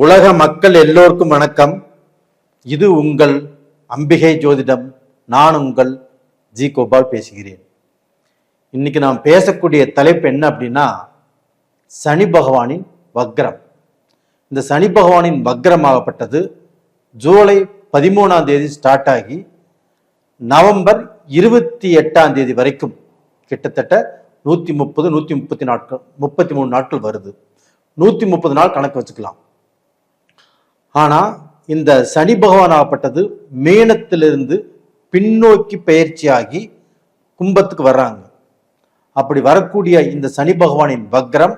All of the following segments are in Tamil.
உலக மக்கள் எல்லோருக்கும் வணக்கம். இது உங்கள் அம்பிகை ஜோதிடம். நான் உங்கள் ஜி கோபால் பேசுகிறேன். இன்னைக்கு நாம் பேசக்கூடிய தலைப்பு என்ன அப்படின்னா சனி பகவானின் வக்ரம். இந்த சனி பகவானின் வக்ரமாகப்பட்டது ஜூலை பதிமூணாம் தேதி ஸ்டார்ட் ஆகி நவம்பர் இருபத்தி எட்டாம் தேதி வரைக்கும் கிட்டத்தட்ட நூற்றி முப்பது நூற்றி முப்பத்தி நாட்கள் முப்பத்தி மூணு நாட்கள் வருது. நூற்றி முப்பது நாள் கணக்கு வச்சுக்கலாம். ஆனா இந்த சனி பகவான் ஆகப்பட்டது மீனத்திலிருந்து பின்னோக்கி பயிற்சியாகி கும்பத்துக்கு வர்றாங்க. அப்படி வரக்கூடிய இந்த சனி பகவானின் வக்ரம்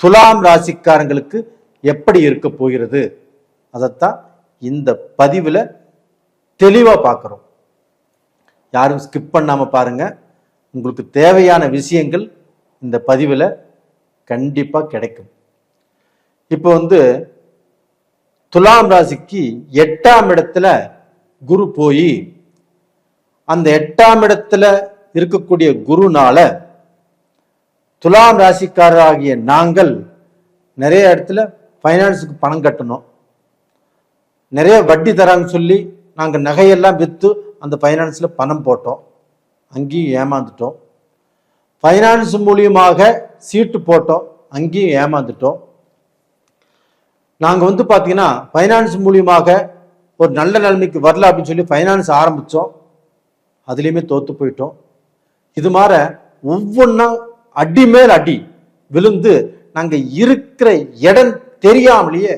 துலாம் ராசிக்காரங்களுக்கு எப்படி இருக்க போகிறது? அதைத்தான் இந்த பதிவில் தெளிவா பார்க்குறோம். யாரும் ஸ்கிப் பண்ணாம பாருங்க. உங்களுக்கு தேவையான விஷயங்கள் இந்த பதிவில் கண்டிப்பாக கிடைக்கும். இப்போ வந்து துலாம் ராசிக்கு எட்டாம் இடத்துல குரு போய் அந்த எட்டாம் இடத்துல இருக்கக்கூடிய குருனால துலாம் ராசிக்காரராகிய நாங்கள் நிறைய இடத்துல ஃபைனான்ஸுக்கு பணம் கட்டணும். நிறைய வட்டி தராங்கன்னு சொல்லி நாங்கள் நகையெல்லாம் விற்று அந்த ஃபைனான்ஸில் பணம் போட்டோம். அங்கேயும் ஏமாந்துட்டோம். ஃபைனான்ஸ் மூலியமாக சீட்டு போட்டோம். அங்கேயும் ஏமாந்துட்டோம். நாங்கள் வந்து பார்த்தீங்கன்னா ஃபைனான்ஸ் மூலியமாக ஒரு நல்ல நிலைமைக்கு வரல அப்படின்னு சொல்லி ஃபைனான்ஸ் ஆரம்பித்தோம் அதுலேயுமே தோற்று போயிட்டோம். இது மாதிரி ஒவ்வொன்றா அடி மேல் அடி விழுந்து நாங்கள் இருக்கிற இடம் தெரியாமலேயே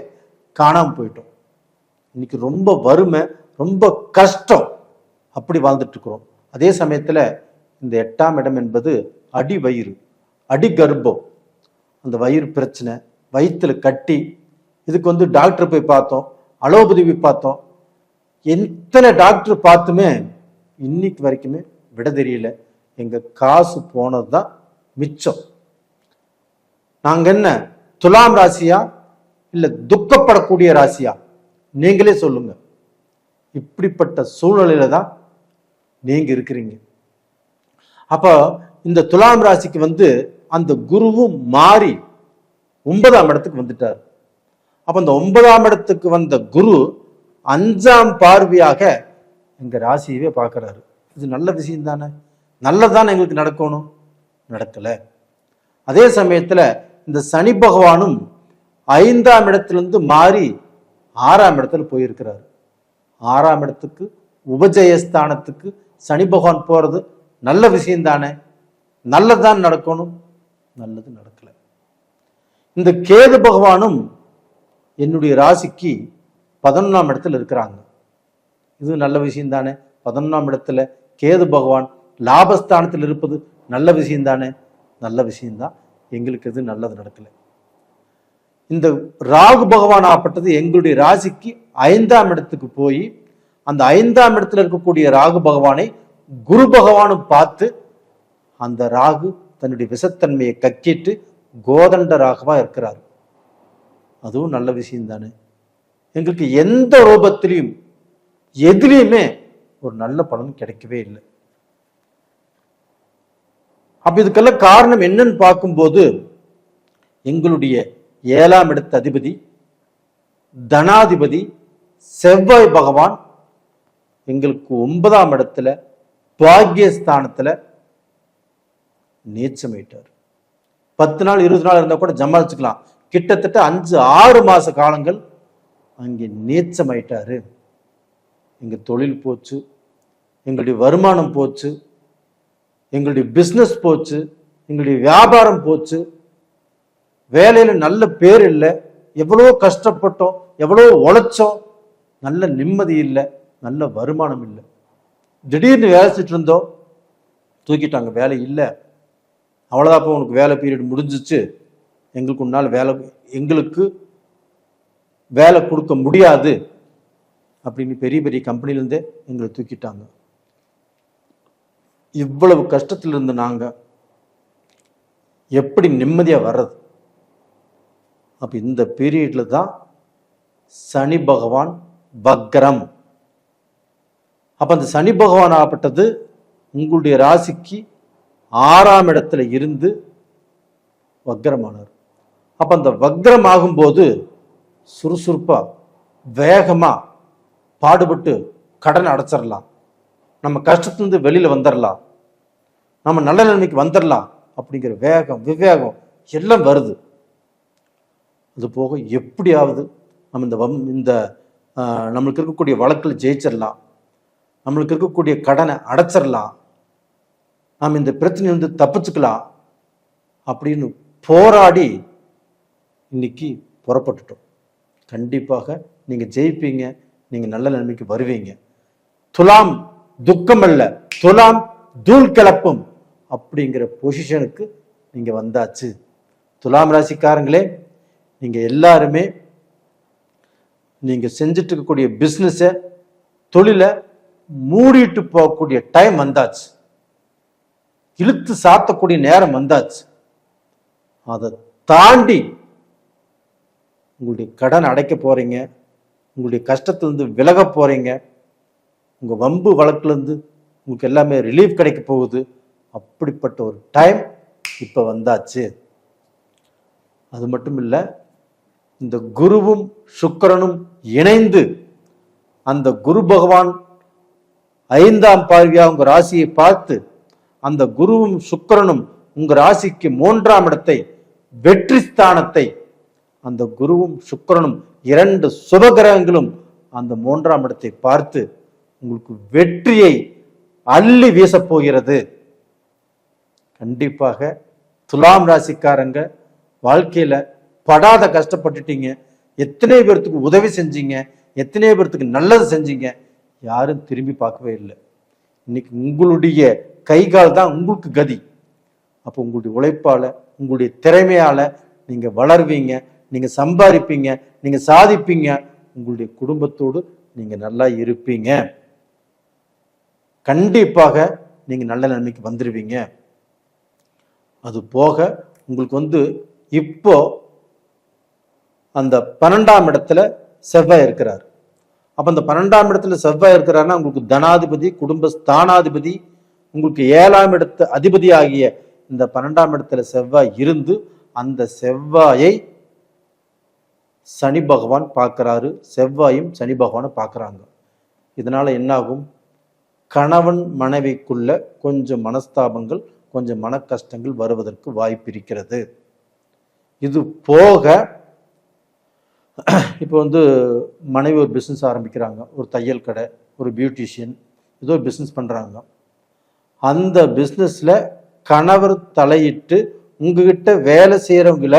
காணாமல் போயிட்டோம். இன்னைக்கு ரொம்ப வறுமை ரொம்ப கஷ்டம். அப்படி வாழ்ந்துட்டு இருக்கிறோம். அதே சமயத்தில் இந்த எட்டாம் இடம் என்பது அடி வயிறு அடி கர்ப்பம். அந்த வயிறு பிரச்சனை வயிற்றில் கட்டி இதுக்கு வந்து டாக்டர் போய் பார்த்தோம் அலோபதி போய் பார்த்தோம். எத்தனை டாக்டர் பார்த்துமே இன்னைக்கு வரைக்குமே விட தெரியல. எங்க காசு போனது தான் மிச்சம். நாங்க என்ன துலாம் ராசியா இல்ல துக்கப்படக்கூடிய ராசியா? நீங்களே சொல்லுங்க. இப்படிப்பட்ட சூழ்நிலையில தான் நீங்க இருக்கிறீங்க. அப்போ இந்த துலாம் ராசிக்கு வந்து அந்த குருவும் மாறி ஒன்பதாம் இடத்துக்கு வந்துட்டார். அப்போ இந்த ஒன்பதாம் இடத்துக்கு வந்த குரு அஞ்சாம் பார்வையாக எங்கள் ராசியவே பார்க்கறாரு. இது நல்ல விஷயம் தானே? நல்லதானே எங்களுக்கு நடக்கணும்? நடக்கலை. அதே சமயத்தில் இந்த சனி பகவானும் ஐந்தாம் இடத்துலேருந்து மாறி ஆறாம் இடத்துல போயிருக்கிறாரு. ஆறாம் இடத்துக்கு உபஜயஸ்தானத்துக்கு சனி பகவான் போகிறது நல்ல விஷயம் தானே? நல்லதான் நடக்கணும்? நல்லது நடக்கலை. இந்த கேது பகவானும் என்னுடைய ராசிக்கு பதினொன்றாம் இடத்துல இருக்கிறாங்க. இது நல்ல விஷயம் தானே? பதினொன்றாம் இடத்துல கேது பகவான் லாபஸ்தானத்தில் இருப்பது நல்ல விஷயம் தானே? நல்ல விஷயம்தான் எங்களுக்கு எது நல்லது நடக்கலை. இந்த ராகு பகவான் ஆப்பட்டது எங்களுடைய ராசிக்கு ஐந்தாம் இடத்துக்கு போய் அந்த ஐந்தாம் இடத்துல இருக்கக்கூடிய ராகு பகவானை குரு பகவானும் பார்த்து அந்த ராகு தன்னுடைய விஷத்தன்மையை கக்கிட்டு கோதண்ட ராகவா இருக்கிறார். அதுவும் நல்ல விஷயம் தானே எங்களுக்கு எந்த ரூபத்திலையும் எதுலேயுமே ஒரு நல்ல பலன் கிடைக்கவே இல்லை. அப்ப இதுக்கெல்லாம் காரணம் என்னன்னு பார்க்கும்போது எங்களுடைய ஏழாம் இடத்த அதிபதி தனாதிபதி செவ்வாய் பகவான் எங்களுக்கு ஒன்பதாம் இடத்துல பாக்யஸ்தானத்துல நீச்சமிட்டார். பத்து நாள் இருபது நாள் இருந்தா கூட ஜமாச்சுக்கலாம் கிட்டத்தட்ட அஞ்சு ஆறு மாத காலங்கள் அங்கே நீச்சமாயிட்டாரு. எங்கள் தொழில் போச்சு எங்களுடைய வருமானம் போச்சு எங்களுடைய பிஸ்னஸ் போச்சு எங்களுடைய வியாபாரம் போச்சு. வேலையில் நல்ல பேர் இல்லை எவ்வளோ கஷ்டப்பட்டோம் எவ்வளோ உழைச்சோம் நல்ல நிம்மதி இல்லை நல்ல வருமானம் இல்லை. திடீர்னு வேலை செஞ்சுட்டு இருந்தோம் தூக்கிட்டாங்க வேலை இல்லை. அவ்வளோதான் அப்போ உனக்கு வேலை பீரியட் முடிஞ்சிச்சு. எங்களுக்கு உன்னால் வேலை எங்களுக்கு வேலை கொடுக்க முடியாது அப்படின்னு பெரிய பெரிய கம்பெனிலேருந்தே எங்களை தூக்கிட்டாங்க. இவ்வளவு கஷ்டத்தில் இருந்து நாங்கள் எப்படி நிம்மதியாக வர்றது? அப்போ இந்த பீரியடில் தான் சனி பகவான் வக்ரம். அப்போ அந்த சனி பகவான் ஆகப்பட்டது உங்களுடைய ராசிக்கு ஆறாம் இடத்துல இருந்து வக்ரமானார். அப்போ அந்த வக்ரம் ஆகும்போது சுறுசுறுப்பாக வேகமாக பாடுபட்டு கடனை அடைச்சிடலாம் நம்ம கஷ்டத்துலேருந்து வெளியில் வந்துடலாம் நம்ம நல்ல நிலைமைக்கு வந்துடலாம் அப்படிங்கிற வேகம் விவேகம் எல்லாம் வருது. அது போக எப்படியாவது நம்ம இந்த வம் இந்த நம்மளுக்கு இருக்கக்கூடிய வழக்கில் ஜெயிச்சிடலாம் நம்மளுக்கு இருக்கக்கூடிய கடனை அடைச்சிடலாம் நாம் இந்த பிரச்சனையை வந்து தப்பிச்சுக்கலாம் அப்படின்னு போராடி இன்னைக்கு புறப்பட்டுட்டோம். கண்டிப்பாக நீங்க ஜெயிப்பீங்க நீங்க நல்ல நிலைமைக்கு வருவீங்க. துலாம் துக்கம் அல்ல துலாம் தூள் கிளப்பும் அப்படிங்கிற பொசிஷனுக்கு நீங்க வந்தாச்சு. துலாம் ராசிக்காரங்களே நீங்க எல்லாருமே நீங்க செஞ்சுட்டு இருக்கக்கூடிய பிஸ்னஸை தொழிலை மூடிட்டு போகக்கூடிய டைம் வந்தாச்சு. இழுத்து சாத்தக்கூடிய நேரம் வந்தாச்சு. அதை தாண்டி உங்களுடைய கடன் அடைக்க போறீங்க உங்களுடைய கஷ்டத்திலிருந்து விலக போறீங்க உங்க வம்பு வழக்குலேருந்து உங்களுக்கு எல்லாமே ரிலீஃப் கிடைக்க போகுது. அப்படிப்பட்ட ஒரு டைம் இப்போ வந்தாச்சு. அது மட்டும் இல்லை இந்த குருவும் சுக்கரனும் இணைந்து அந்த குரு பகவான் ஐந்தாம் பார்வையாக உங்கள் ராசியை பார்த்து அந்த குருவும் சுக்கிரனும் உங்கள் ராசிக்கு மூன்றாம் இடத்தை வெற்றி ஸ்தானத்தை அந்த குருவும் சுக்கிரனும் இரண்டு சுபகிரகங்களும் அந்த மூன்றாம் இடத்தை பார்த்து உங்களுக்கு வெற்றியை அள்ளி வீசப் போகிறது. கண்டிப்பாக துலாம் ராசிக்காரங்க வாழ்க்கையில படாத கஷ்டப்பட்டுட்டீங்க. எத்தனை பேர்த்துக்கு உதவி செஞ்சீங்க? எத்தனை பேர்த்துக்கு நல்லது செஞ்சீங்க? யாரும் திரும்பி பார்க்கவே இல்லை. இன்னைக்கு உங்களுடைய கைகால் தான் உங்களுக்கு கதி. அப்போ உங்களுடைய உழைப்பால் உங்களுடைய திறமையால நீங்கள் வளருவீங்க. நீங்க சம்பாதிப்பீங்க நீங்க சாதிப்பீங்க உங்களுடைய குடும்பத்தோடு நீங்க நல்லா இருப்பீங்க. கண்டிப்பாக நீங்க நல்ல நிலைமைக்கு வந்துடுவீங்க அது போக உங்களுக்கு வந்து இப்போ அந்த பன்னெண்டாம் இடத்துல செவ்வாய் இருக்கிறார். அப்ப அந்த பன்னெண்டாம் இடத்துல செவ்வாய் இருக்கிறாருன்னா உங்களுக்கு தனாதிபதி குடும்ப ஸ்தானாதிபதி உங்களுக்கு ஏழாம் இடத்து அதிபதி ஆகிய இந்த பன்னெண்டாம் இடத்துல செவ்வாய் இருந்து அந்த செவ்வாயை சனி பகவான் பார்க்கறாரு செவ்வாயும் சனி பகவானை பார்க்குறாங்க. இதனால் என்னாகும்? கணவன் மனைவிக்குள்ள கொஞ்சம் மனஸ்தாபங்கள் கொஞ்சம் மன கஷ்டங்கள் வருவதற்கு வாய்ப்பு இருக்கிறது. இது போக இப்போ வந்து மனைவி ஒரு பிஸ்னஸ் ஆரம்பிக்கிறாங்க. ஒரு தையல் கடை ஒரு பியூட்டிஷியன் ஏதோ பிஸ்னஸ் பண்ணுறாங்க அந்த பிஸ்னஸில் கணவர் தலையிட்டு உங்ககிட்ட வேலை செய்கிறவங்கள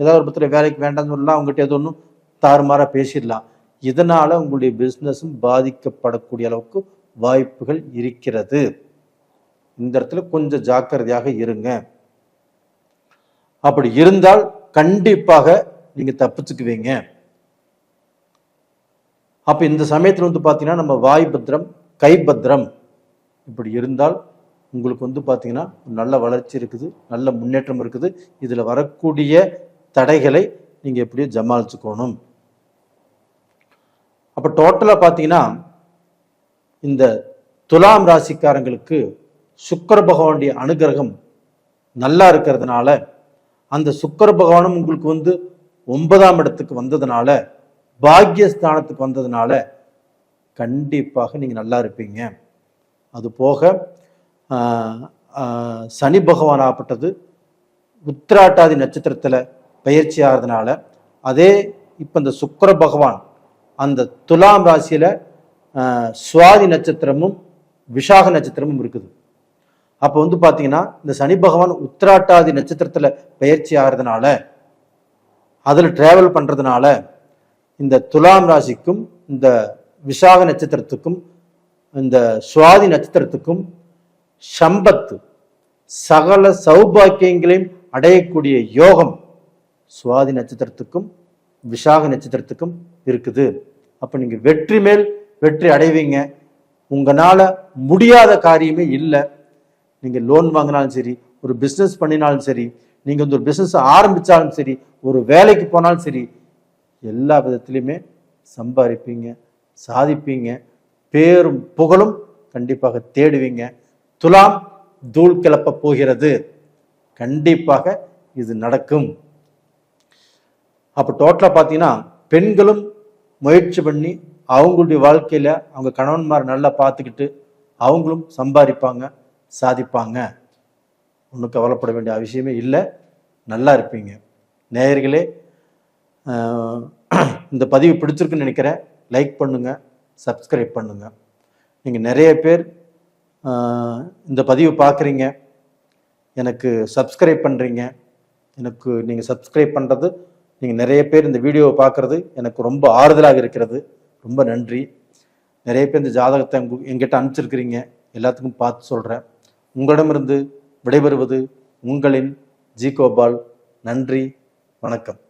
ஏதாவது ஒரு பத்திர வேலைக்கு வேண்டாம்னு சொல்லலாம் அவங்ககிட்ட ஏதோ ஒன்றும் தாறுமாறாக பேசிடலாம். இதனால் உங்களுடைய பிஸ்னஸும் பாதிக்கப்படக்கூடிய அளவுக்கு வாய்ப்புகள் இருக்கிறது. இந்த இடத்துல கொஞ்சம் ஜாக்கிரதையாக இருங்க. அப்படி இருந்தால் கண்டிப்பாக நீங்கள் தப்பிச்சுக்குவீங்க. அப்போ இந்த சமயத்தில் வந்து பார்த்தீங்கன்னா நம்ம வாய் பத்திரம் கை பத்திரம் இப்படி இருந்தால் உங்களுக்கு வந்து பார்த்தீங்கன்னா நல்ல வளர்ச்சி இருக்குது நல்ல முன்னேற்றம் இருக்குது. இதில் வரக்கூடிய தடைகளை நீங்கள் எப்படியோ ஜமாளிச்சுக்கணும் அப்போ டோட்டலாக பார்த்தீங்கன்னா இந்த துலாம் ராசிக்காரங்களுக்கு சுக்கர பகவானுடைய அனுகிரகம் நல்லா இருக்கிறதுனால அந்த சுக்கர பகவானும் உங்களுக்கு வந்து ஒன்பதாம் இடத்துக்கு வந்ததுனால பாக்யஸ்தானத்துக்கு வந்ததுனால கண்டிப்பாக நீங்கள் நல்லா இருப்பீங்க. அது போக சனி பகவான் ஆப்பட்டது உத்திராட்டாதி நட்சத்திரத்தில் பயிற்சி ஆகிறதுனால அதே இப்போ இந்த சுக்கர பகவான் அந்த துலாம் ராசியில் சுவாதி நட்சத்திரமும் விஷாக நட்சத்திரமும் இருக்குது. அப்போ வந்து பார்த்தீங்கன்னா இந்த சனி பகவான் உத்திராட்டாதி நட்சத்திரத்தில் பயிற்சி ஆகிறதுனால அதில் டிராவல் பண்ணுறதுனால இந்த துலாம் ராசிக்கும் இந்த விசாக நட்சத்திரத்துக்கும் இந்த சுவாதி நட்சத்திரத்துக்கும் சம்பத்து சகல சௌபாக்கியங்களையும் அடையக்கூடிய யோகம் சுவாதி நட்சத்திரத்துக்கும் விஷாக நட்சத்திரத்துக்கும் இருக்குது. அப்போ நீங்கள் வெற்றி மேல் வெற்றி அடைவீங்க. உங்களால் முடியாத காரியமே இல்லை. நீங்கள் லோன் வாங்கினாலும் சரி ஒரு பிஸ்னஸ் பண்ணினாலும் சரி நீங்கள் வந்து ஒரு பிஸ்னஸ் ஆரம்பித்தாலும் சரி ஒரு வேலைக்கு போனாலும் சரி எல்லா விதத்துலையுமே சம்பாதிப்பீங்க சாதிப்பீங்க பேரும் புகழும் கண்டிப்பாக தேடுவீங்க. துலாம் தூள் கிளப்ப போகிறது. கண்டிப்பாக இது நடக்கும். அப்போ டோட்டலாக பார்த்தீங்கன்னா பெண்களும் முயற்சி பண்ணி அவங்களுடைய வாழ்க்கையில் அவங்க கணவன்மார் நல்லா பார்த்துக்கிட்டு அவங்களும் சம்பாதிப்பாங்க சாதிப்பாங்க. ஒன்றும் கவலைப்பட வேண்டிய அவசியமே இல்லை. நல்லா இருப்பீங்க. நேயர்களே இந்த பதிவு பிடிச்சிருக்குன்னு நினைக்கிறேன். லைக் பண்ணுங்கள் சப்ஸ்கிரைப் பண்ணுங்கள் நீங்கள் நிறைய பேர் இந்த பதிவு பார்க்குறீங்க எனக்கு சப்ஸ்கிரைப் பண்ணுறீங்க எனக்கு நீங்கள் சப்ஸ்கிரைப் பண்ணுறது நீங்கள் நிறைய பேர் இந்த வீடியோவை பார்க்குறது எனக்கு ரொம்ப ஆறுதலாக இருக்கிறது. ரொம்ப நன்றி. நிறைய பேர் இந்த ஜாதகத்தை எங்கிட்ட அனுப்பிச்சிருக்கிறீங்க. எல்லாத்துக்கும் பார்த்து சொல்கிறேன் உங்களிடமிருந்து விடைபெறுவது உங்களின் ஜி கோபால் நன்றி. வணக்கம்.